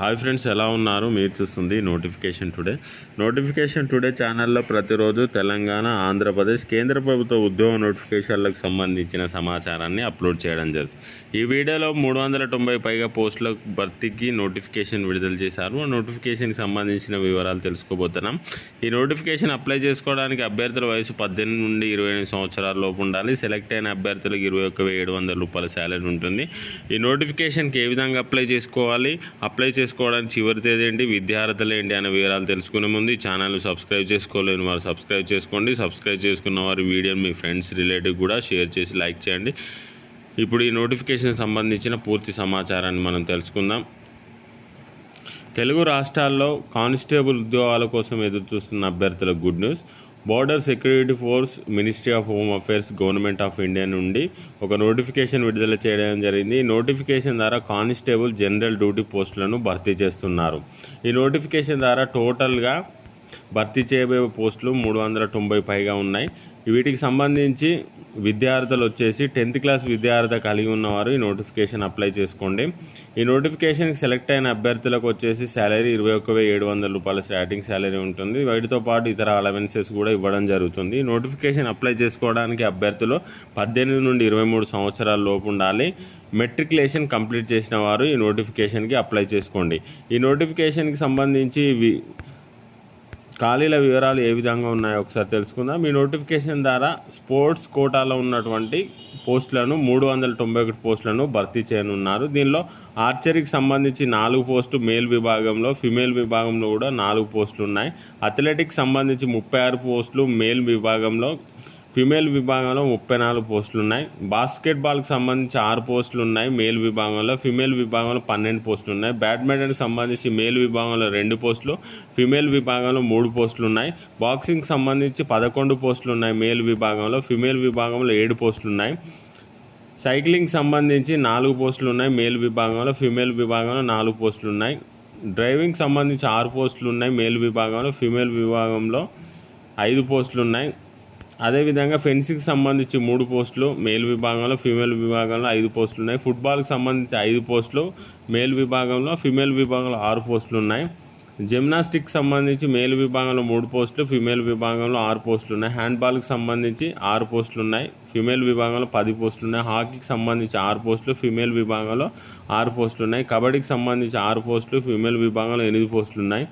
Hi friends ఎలా ఉన్నారు? మీరు చూస్తుంది నోటిఫికేషన్ టుడే నోటిఫికేషన్ టుడే ఛానల్లో ప్రతిరోజు తెలంగాణ ఆంధ్రప్రదేశ్ కేంద్ర ప్రభుత్వ ఉద్యోగ నోటిఫికేషన్లకు సంబంధించిన సమాచారాన్ని అప్లోడ్ చేయడం జరుగుతుంది. ఈ వీడియోలో మూడు వందల తొంభై పైగా పోస్టుల భర్తీకి నోటిఫికేషన్ విడుదల చేశారు. ఆ నోటిఫికేషన్కి సంబంధించిన వివరాలు తెలుసుకోబోతున్నాం. ఈ నోటిఫికేషన్ అప్లై చేసుకోవడానికి అభ్యర్థుల వయసు పద్దెనిమిది నుండి ఇరవై ఎనిమిది సంవత్సరాల లోపు ఉండాలి. సెలెక్ట్ అయిన అభ్యర్థులకు ఇరవై ఒక్క ఏడు వందల రూపాయల శాలరీ ఉంటుంది. ఈ నోటిఫికేషన్కి ఏ విధంగా అప్లై చేసుకోవాలి? అప్లై చేసుకోవడానికి చివరి తేదీ ఏంటి? విద్యార్థులు ఏంటి అనే వివరాలు తెలుసుకునే ముందు ఈ ఛానల్ సబ్స్క్రైబ్ చేసుకోలేని వారు సబ్స్క్రైబ్ చేసుకోండి. సబ్స్క్రైబ్ చేసుకున్న వారు వీడియోని మీ ఫ్రెండ్స్ రిలేటివ్ కూడా షేర్ చేసి లైక్ చేయండి. ఇప్పుడు ఈ నోటిఫికేషన్ సంబంధించిన పూర్తి సమాచారాన్ని మనం తెలుసుకుందాం. తెలుగు రాష్ట్రాల్లో కానిస్టేబుల్ ఉద్యోగాల కోసం ఎదురు చూస్తున్న అభ్యర్థులకు good news. Border security force ministry of home affairs government of India నుండి ఒక నోటిఫికేషన్ విడుదల చేయడం జరిగింది. ఈ నోటిఫికేషన్ ద్వారా కానిస్టేబుల్ జనరల్ డ్యూటీ పోస్టులను భర్తీ చేస్తున్నారు. ఈ నోటిఫికేషన్ ద్వారా టోటల్గా భర్తీ చేయబోయే పోస్టులు మూడు వందల తొంభై పైగా ఉన్నాయి. వీటికి సంబంధించి విద్యార్థులు వచ్చేసి టెన్త్ క్లాస్ విద్యార్థి కలిగి ఉన్నవారు ఈ నోటిఫికేషన్ అప్లై చేసుకోండి. ఈ నోటిఫికేషన్కి సెలెక్ట్ అయిన అభ్యర్థులకు వచ్చేసి శాలరీ ఇరవై ఒక్క వెయ్యి ఏడు వందల రూపాయల స్టార్టింగ్ శాలరీ ఉంటుంది. వీటితో పాటు ఇతర అలవెన్సెస్ కూడా ఇవ్వడం జరుగుతుంది. ఈ నోటిఫికేషన్ అప్లై చేసుకోవడానికి అభ్యర్థులు పద్దెనిమిది నుండి ఇరవై మూడు సంవత్సరాల లోపు ఉండాలి. మెట్రికులేషన్ కంప్లీట్ చేసిన వారు ఈ నోటిఫికేషన్కి అప్లై చేసుకోండి. ఈ నోటిఫికేషన్కి సంబంధించి వి- ఖాళీల వివరాలు ఏ విధంగా ఉన్నాయో ఒకసారి తెలుసుకుందాం. మీ నోటిఫికేషన్ ద్వారా స్పోర్ట్స్ కోటాలో ఉన్నటువంటి పోస్టులను మూడు వందల తొంభై ఒకటి పోస్టులను భర్తీ చేయనున్నారు. దీనిలో ఆర్చరీకి సంబంధించి నాలుగు పోస్టు మేల్ విభాగంలో ఫిమేల్ విభాగంలో కూడా నాలుగు పోస్టులు ఉన్నాయి. అథ్లెటిక్స్ సంబంధించి ముప్పై ఆరు పోస్టులు మేల్ విభాగంలో ఫిమేల్ విభాగంలో ముప్పై నాలుగు పోస్టులు ఉన్నాయి బాస్కెట్బాల్కి సంబంధించి ఆరు పోస్టులు ఉన్నాయి మేల్ విభాగంలో ఫిమేల్ విభాగంలో పన్నెండు పోస్టులు ఉన్నాయి బ్యాడ్మింటన్కి సంబంధించి మేల్ విభాగంలో రెండు పోస్టులు ఫిమేల్ విభాగంలో మూడు పోస్టులు ఉన్నాయి బాక్సింగ్కి సంబంధించి పదకొండు పోస్టులు ఉన్నాయి మేల్ విభాగంలో ఫిమేల్ విభాగంలో ఏడు పోస్టులు ఉన్నాయి సైక్లింగ్ సంబంధించి నాలుగు పోస్టులు ఉన్నాయి మేల్ విభాగంలో ఫిమేల్ విభాగంలో నాలుగు పోస్టులు ఉన్నాయి డ్రైవింగ్ సంబంధించి ఆరు పోస్టులు ఉన్నాయి మేల్ విభాగంలో ఫిమేల్ విభాగంలో ఐదు పోస్టులు ఉన్నాయి అదేవిధంగా ఫెన్సింగ్కి సంబంధించి మూడు పోస్టులు మేల్ విభాగంలో ఫీమేల్ విభాగంలో ఐదు పోస్టులు ఉన్నాయి ఫుట్బాల్కి సంబంధించి ఐదు పోస్టులు మేల్ విభాగంలో ఫిమేల్ విభాగంలో ఆరు పోస్టులు ఉన్నాయి జిమ్నాస్టిక్ సంబంధించి మేల్ విభాగంలో మూడు పోస్టులు ఫిమేల్ విభాగంలో ఆరు పోస్టులు ఉన్నాయి హ్యాండ్బాల్కి సంబంధించి ఆరు పోస్టులు ఉన్నాయి ఫిమేల్ విభాగంలో పది పోస్టులు ఉన్నాయి హాకీకి సంబంధించి ఆరు పోస్టులు ఫిమేల్ విభాగంలో ఆరు పోస్టులు ఉన్నాయి కబడ్డీకి సంబంధించి ఆరు పోస్టులు ఫిమేల్ విభాగంలో ఎనిమిది పోస్టులు ఉన్నాయి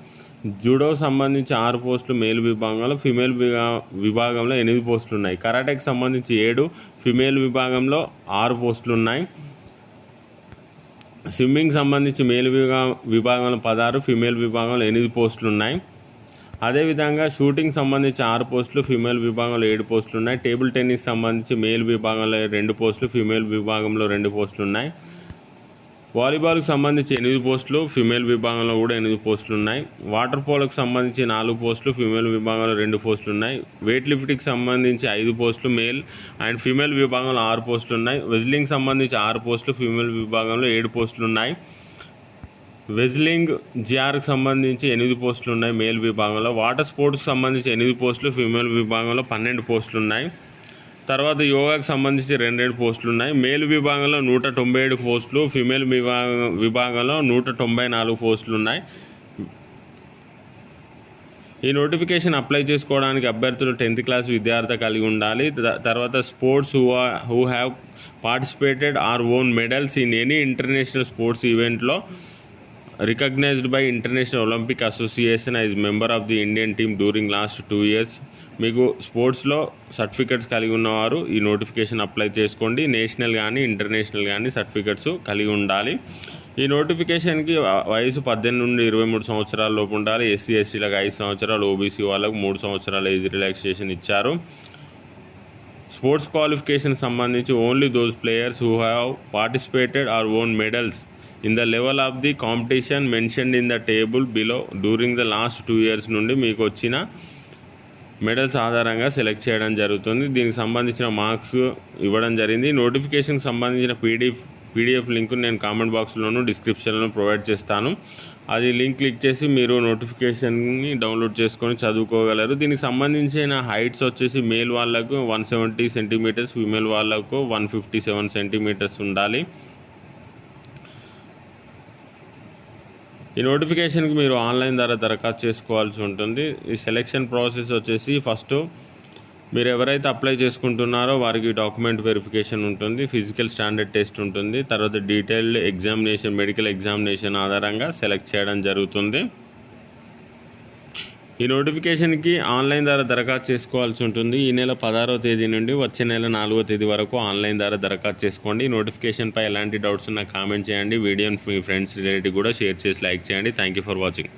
జూడో సంబంధించి ఆరు పోస్టులు మేల్ విభాగంలో ఫిమేల్ విభా- విభాగంలో ఎనిమిది పోస్టులు ఉన్నాయి కరాటేకి సంబంధించి ఏడు ఫిమేల్ విభాగంలో ఆరు పోస్టులు ఉన్నాయి స్విమ్మింగ్ సంబంధించి మేల్ విభా విభాగంలో పదహారు ఫిమేల్ విభాగంలో ఎనిమిది పోస్టులు ఉన్నాయి అదేవిధంగా షూటింగ్ సంబంధించి ఆరు పోస్టులు ఫిమేల్ విభాగంలో ఏడు పోస్టులు ఉన్నాయి టేబుల్ టెన్నిస్ సంబంధించి మేల్ విభాగంలో రెండు పోస్టులు ఫిమేల్ విభాగంలో రెండు పోస్టులు ఉన్నాయి వాలీబాల్కి సంబంధించి ఎనిమిది పోస్టులు ఫిమేల్ విభాగంలో కూడా ఎనిమిది పోస్టులు ఉన్నాయి వాటర్ పోలోకి సంబంధించి నాలుగు పోస్టులు ఫిమేల్ విభాగంలో రెండు పోస్టులు ఉన్నాయి వెయిట్ లిఫ్ట్కి సంబంధించి ఐదు పోస్టులు మేల్ అండ్ ఫిమేల్ విభాగంలో ఆరు పోస్టులు ఉన్నాయి వెజ్లింగ్ సంబంధించి ఆరు పోస్టులు ఫిమేల్ విభాగంలో ఏడు పోస్టులు ఉన్నాయి వెజ్లింగ్ జిఆర్కి సంబంధించి ఎనిమిది పోస్టులు ఉన్నాయి మేల్ విభాగంలో. వాటర్ స్పోర్ట్స్కి సంబంధించి ఎనిమిది పోస్టులు ఫిమేల్ విభాగంలో పన్నెండు పోస్టులు ఉన్నాయి తర్వాత యోగాకి సంబంధించి రెండు రెండు పోస్టులు ఉన్నాయి. మేల్ విభాగంలో నూట తొంభై ఏడు పోస్టులు ఫిమేల్ విభాగం విభాగంలో నూట తొంభై నాలుగు పోస్టులు ఉన్నాయి. ఈ నోటిఫికేషన్ అప్లై చేసుకోవడానికి అభ్యర్థులు టెన్త్ క్లాస్ విద్యార్థి కలిగి ఉండాలి. తర్వాత sports who who have participated or won medals in any international sports ఈవెంట్లో. Recognised by international Olympic association as member of the Indian team during last two years. మీకు స్పోర్ట్స్లో certificates కలిగి ఉన్నవారు ఈ నోటిఫికేషన్ అప్లై చేసుకోండి. నేషనల్ కానీ international కానీ certificates కలిగి ఉండాలి. ఈ నోటిఫికేషన్కి వయసు పద్దెనిమిది నుండి ఇరవై మూడు సంవత్సరాల లోపు ఉండాలి. ఎస్సీ ఎస్టీలకు ఐదు సంవత్సరాలు ఓబీసీ వాళ్ళకు మూడు సంవత్సరాల ఏజ్ రిలాక్సేషన్ ఇచ్చారు. స్పోర్ట్స్ క్వాలిఫికేషన్ సంబంధించి only those players who have participated or won medals in the level of the competition mentioned in the table below during the last two years నుండి మీకు వచ్చిన మెడల్స్ ఆధారంగా select చేయడం జరుగుతుంది. దీనికి సంబంధించిన మార్క్స్ ఇవ్వడం జరిగింది. నోటిఫికేషన్కి సంబంధించిన పీడిఎఫ్ పీడిఎఫ్ లింక్ నేను కామెంట్ బాక్స్లోను డిస్క్రిప్షన్లో ప్రొవైడ్ చేస్తాను. అది లింక్ క్లిక్ చేసి మీరు నోటిఫికేషన్ని డౌన్లోడ్ చేసుకొని చదువుకోగలరు. దీనికి సంబంధించిన హైట్స్ వచ్చేసి మేల్ వాళ్ళకు వన్ సెవెంటీ సెంటీమీటర్స్ ఫీమేల్ వాళ్ళకు వన్ ఫిఫ్టీ సెవెన్ సెంటీమీటర్స్ ఉండాలి. ఈ నోటిఫికేషన్కి మీరు ఆన్లైన్ ద్వారా దరఖాస్తు చేసుకోవాల్సి ఉంటుంది. ఈ సెలెక్షన్ ప్రాసెస్ వచ్చేసి ఫస్ట్ మీరు ఎవరైతే అప్లై చేసుకుంటున్నారో వారికి డాక్యుమెంట్ వెరిఫికేషన్ ఉంటుంది ఫిజికల్ స్టాండర్డ్ టెస్ట్ ఉంటుంది తర్వాత డీటెయిల్డ్ ఎగ్జామినేషన్ మెడికల్ ఎగ్జామినేషన్ ఆధారంగా సెలెక్ట్ చేయడం జరుగుతుంది. ఈ నోటిఫికేషన్కి ఆన్లైన్ ద్వారా దరఖాస్తు చేసుకోవాల్సి ఉంటుంది. ఈ నెల పదహారవ తేదీ నుండి వచ్చే నెల నాలుగో తేదీ వరకు ఆన్లైన్ ద్వారా దరఖాస్తు చేసుకోండి. ఈ నోటిఫికేషన్పై ఎలాంటి డౌట్స్ ఉన్నా కామెంట్ చేయండి. వీడియోని మీ ఫ్రెండ్స్ రిలేటివ్ కూడా షేర్ చేసి లైక్ చేయండి. Thank you for watching.